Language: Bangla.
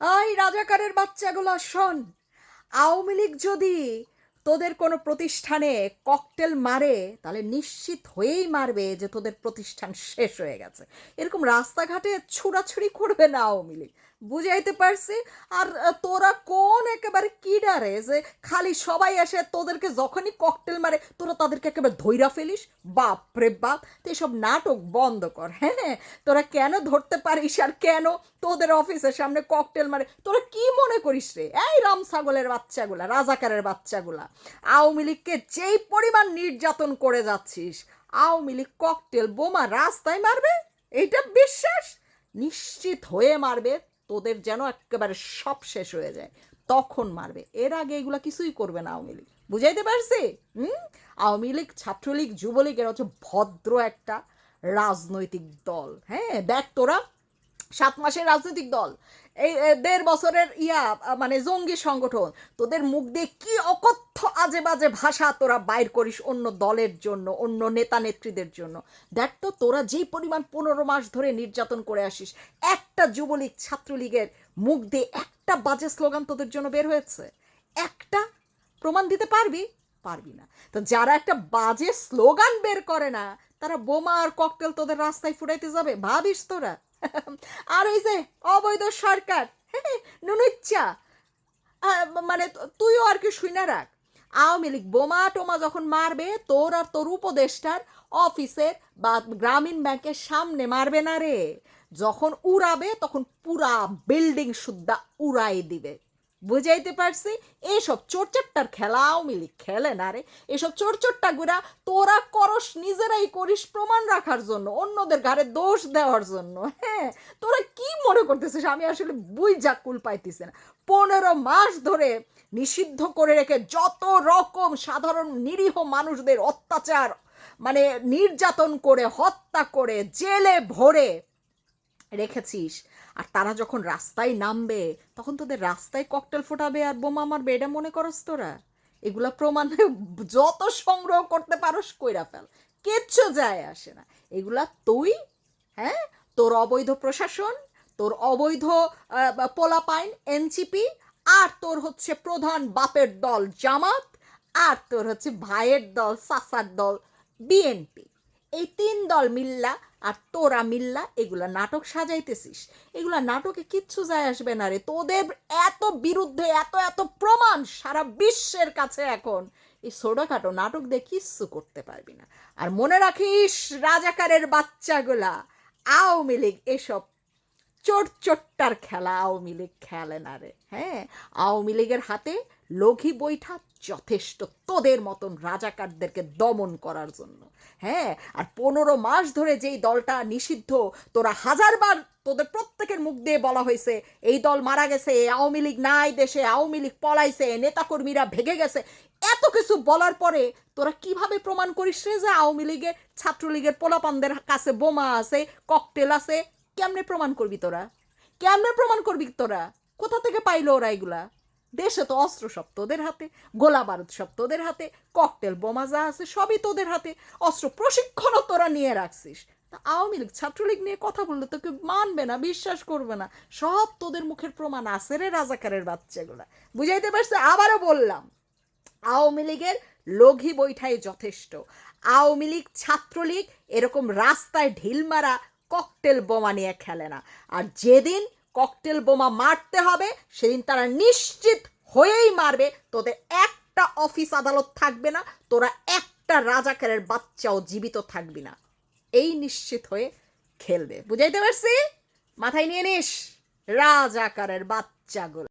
এই রাজাকারের বাচ্চাগুলো, শোন। আওয়ামী লীগ যদি তোদের কোনো প্রতিষ্ঠানে ককটেল মারে, তাহলে নিশ্চিত হয়েই মারবে যে তোদের প্রতিষ্ঠান শেষ হয়ে গেছে। এরকম রাস্তাঘাটে ছুড়াছুড়ি করবে না আওয়ামী লীগ। বুঝাইতে পারছি। আর তোরা কোন একেবারে কিডারে যে খালি সবাই আসে তোদেরকে যখনই ককটেল মারে, তোরা তাদেরকে একেবারে ধৈরা ফেলিস? বাপ রে বাপ তো এসব নাটক বন্ধ কর হ্যাঁ তোরা কেন ধরতে পারিস আর কেন তোদের অফিসের সামনে ককটেল মারে? তোরা কি মনে করিস রে? এই রাম ছাগলের বাচ্চাগুলা, রাজাকারের বাচ্চাগুলা, আওয়ামী লীগকে যেই পরিমাণ নির্যাতন করে যাচ্ছিস, আওয়ামী লীগ ককটেল বোমা রাস্তায় মারবে? এটা বিশ্বাস? নিশ্চিত হয়ে মারবে। তোদের যেন একেবারে সব শেষ হয়ে যায়। তখন মারবে। এর আগে এগুলা কিছুই করবে না আওয়ামী লীগ। বুঝাইতে পারছি? হুম? আওয়ামী লীগ, ছাত্রলীগ যুবলীগ এরা হচ্ছে ভদ্র একটা রাজনৈতিক দল। হ্যাঁ দেখ তোরা, সাত মাসের রাজনৈতিক দল। এই দেড় বছরের ইয়া মানে জঙ্গি সংগঠন। তোদের মুখ দিয়ে কি অকথ্য আজে বাজে ভাষা তোরা বাইর করিস অন্য দলের জন্য অন্য নেতা নেত্রীদের জন্য। দেখ তো তোরা যেই পরিমাণ পনেরো মাস ধরে নির্যাতন করে আসিস একটা যুবলীগ ছাত্রলীগের মুখ দিয়ে একটা বাজে স্লোগান তোদের জন্য বের হয়েছে। একটা? প্রমাণ দিতে পারবি? পারবি না। তো যারা একটা বাজে স্লোগান বের করে না তারা বোমা আর ককটেল তোদের রাস্তায় ফুটাইতে যাবে ভাবিস তোরা। আর ওই যে অবৈধ সরকার নুনুচ্চা আহ, মানে তুইও আর কি শুই না রাখ। আওয়ামী লীগ বোমা টোমা যখন মারবে, তোর আর তোর উপদেষ্টার অফিসের বা গ্রামীণ ব্যাংকের সামনে মারবে না রে। যখন উড়াবে, তখন পুরা বিল্ডিং সুদ্ধা উড়াই দিবে। বুঝাইতে পারছি এইসব চোরচাট্টার খেলা আওয়ামী লীগ খেলে না রে। এসব চোরচোট্টা গুড়া তোরা করস নিজেরাই করিস প্রমাণ রাখার জন্য, অন্যদের ঘাড়ে দোষ দেওয়ার জন্য। হ্যাঁ তোরা কি মনে করতেছিস? আমি আসলে বুই যা কুল পাইতেছি না। পনেরো মাস ধরে নিষিদ্ধ করে রেখে যত রকম সাধারণ নিরীহ মানুষদের অত্যাচার মানে নির্যাতন করে, হত্যা করে, জেলে ভরে রেখেছিস। আর তারা যখন রাস্তায় নামবে, তখন তোদের রাস্তায় ককটেল ফোটাবে আর বোমা মারবে, এটা মনে করস তোরা? এগুলা প্রমাণ যত সংগ্রহ করতে পারোস কইরা ফেল। কিচ্ছু যায় আসে না। এগুলা তুই হ্যাঁ? তোর অবৈধ প্রশাসন, তোর অবৈধ পোলাপাইন এনসিপি আর তোর হচ্ছে প্রধান বাপের দল জামাত, আর তোর হচ্ছে ভাইয়ের দল, সাসার দল বিএনপি এই তিন দল মিল্লা আর তোরা মিল্লা এগুলা নাটক সাজাইতেছিস। এগুলা নাটকে কিচ্ছু যায় আসবে না রে। তোদের এত বিরুদ্ধে, এত এত প্রমাণ সারা বিশ্বের কাছে এখন। এই ছোটখাটো নাটক দিয়ে কিচ্ছু করতে পারবি না। আর মনে রাখিস, রাজাকারের বাচ্চাগুলা আওয়ামী লীগ এসব চোট চোট্টার খেলা আওয়ামী লীগ খেলে না রে। হ্যাঁ আওয়ামী লীগের হাতে লঘি বৈঠা যথেষ্ট তোদের মতন রাজাকারদেরকে দমন করার জন্য। হ্যাঁ আর পনেরো মাস ধরে যেই দলটা নিষিদ্ধ, তোরা হাজারবার তোদের প্রত্যেকের মুখ দিয়ে বলা হয়েছে, এই দল মারা গেছে আওয়ামী লীগ নাই দেশে, আওয়ামী লীগ পলাইছে, নেতাকর্মীরা ভেগে গেছে। এত কিছু বলার পরে তোরা কীভাবে প্রমাণ করিস রে যে আওয়ামী লীগের ছাত্রলীগের পোলাপানদের কাছে বোমা আছে, ককটেল আছে? কেমনে প্রমাণ করবি তোরা? কেমনে প্রমাণ করবি তোরা? কোথা থেকে পাইলো ওরা এগুলা? দেশে তো অস্ত্র সব তোদের হাতে, গোলা বারুদ সব তোদের হাতে, ককটেল, বোমা যা আছে সবই তোদের হাতে, অস্ত্র প্রশিক্ষণও তোরা নিয়ে রাখছিস। তা আওয়ামী লীগ, ছাত্রলীগ নিয়ে কথা বললে তো কেউ মানবে না, বিশ্বাস করবে না। সব তোদের মুখের প্রমাণ আছে রে রাজাকারের বাচ্চাগুলা। বুঝাইতে পারছে? আবারও বললাম, আওয়ামী লীগের লঘি বৈঠাই যথেষ্ট। আওয়ামী লীগ, ছাত্রলীগ এরকম রাস্তায় ঢিল মারা, ককটেল বোমা নিয়ে খেলে না। আর যেদিন ককটেল বোমা মারতে হবে, সেদিন তারা নিশ্চিত হয়েই মারবে। তোদের একটা অফিস আদালত থাকবে না, তোরা একটা রাজাকারের বাচ্চাও জীবিত থাকবি না। এই নিশ্চিত হয়ে খেলবে। বুঝাইতে পারছি? মাথায় নিয়ে নিস, রাজাকারের বাচ্চাগুলো।